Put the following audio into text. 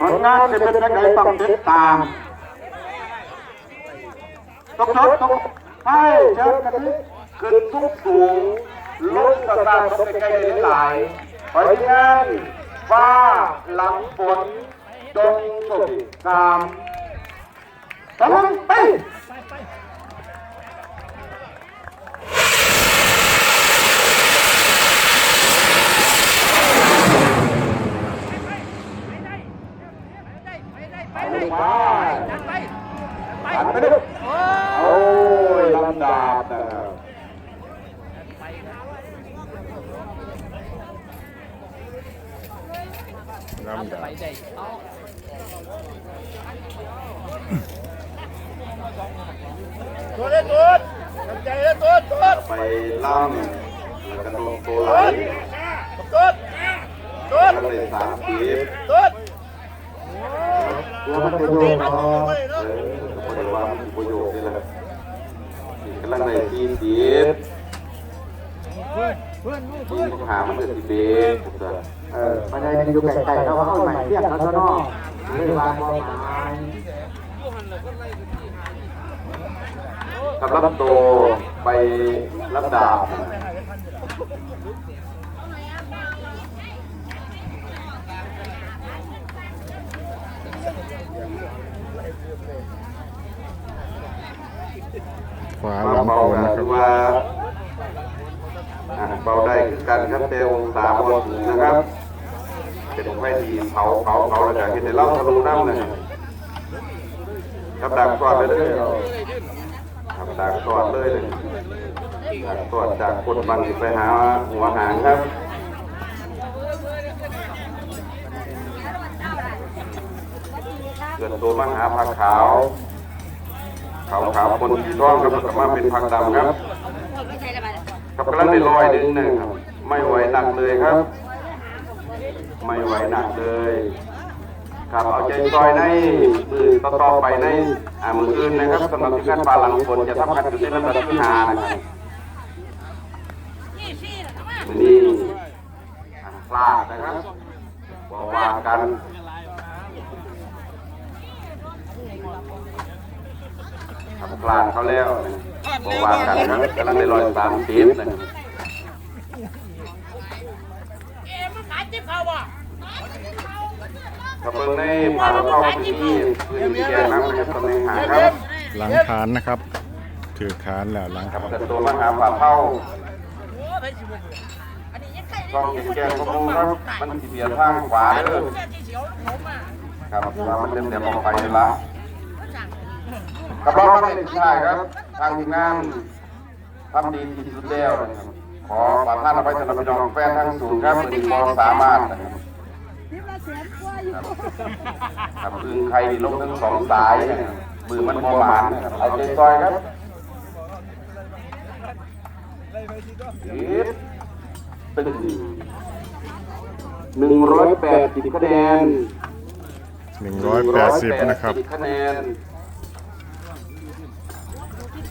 ผลงานจะเป็นยังไงต้องติดตามตกชดตกให้เชิญกันที่ขึ้นทุกสูงลดสตาร์ทตกใกลหลายๆผลงานฟ้าหลังฝนจงสดงามกำลังไปเลย มา จัดไป ไปดูโอ้ยลำดาบนะครับลำดับไปใจเอาตัวเล่นตัวทำใจเล่นตัวตัวไปล่ำแล้วก็ลงตัวไหลตัวตัวก็เลยสามทีตัว ตัวมันจะโยกเนาะเออก็เลยว่ามันประโยชน์นี่แหละกำลังในทีมทีบทีมหามันเป็นทีเบสเออมันได้อยู่ไกลๆเขาเข้าใหม่เที่ยงเขาเนาะเรียกว่าบ่หมายกับรับตัวไปรับดาบ ขวาหลังเบาโคนๆนะคคืรับอว่าอ่าเบาได้คือกันครับเตลสามบนนะครับเป็นไฟที่เผาเผาเผาแล้วจากที่ในเล่าทะลุน้ำเลยครับดักตอดไปเลยครับดักตอดเลยเลยดักตอดจากคนบังไปหาหัวหางครับเกิดตัวมาหาผักขาว ขาวขาวคนที่ร้องครับกลับมาเป็นผักดำครับกับกระได้ลอยหนึ่งนะครับไม่ไหวหนักเลยครับ ไม่ไหวหนักเลยครับเอาใจซอยในมือต่อไปในอ่ามืออื่นนะครับสำหรับที่การปลาหลังฝนจะทำการจุดในลำดับที่หานะครับนี่พลาดนะครับบอกว่ากัน ทำพลาดเขาแล้วบอกว่ากันครับกำลังในรอยสามสิบนะครับเอ็มขายจิ๊บเขาบ่กระเบื้องในผ่านเข้าพื้นที่พื้นที่แก่น้ำนะครับตำแหน่งหางครับหลังฐานนะครับ ถือฐานแล้วหลังครับฐานเกิดตัวมหาฝ่าเท่าโอ้ไปสิบ่อันนี้ยังไข่ช่องแก่ก็คงครับมันสีเบียทางขวาเด้อแค่ที่เสียวผมอะครับว่ามันเต็มเต็มออกไปนี่ละ กระเป๋าไม่ได้ใช่ครับ ทางทีมงานทำดีที่สุดแล้วนะครับขอประทานอภัยสำหรับพี่น้องแฟนทั้งสูงครับเป็นพอสามารถนะครับครับอึงไข่นี่ลงทั้งสองสายนะครับมือมันพอหมานนะครับเอาใจซอยครับยิบตึงหนึ่งร้อยแปดสิบคะแนนหนึ่งร้อยแปดสิบนะครับ180คะแนน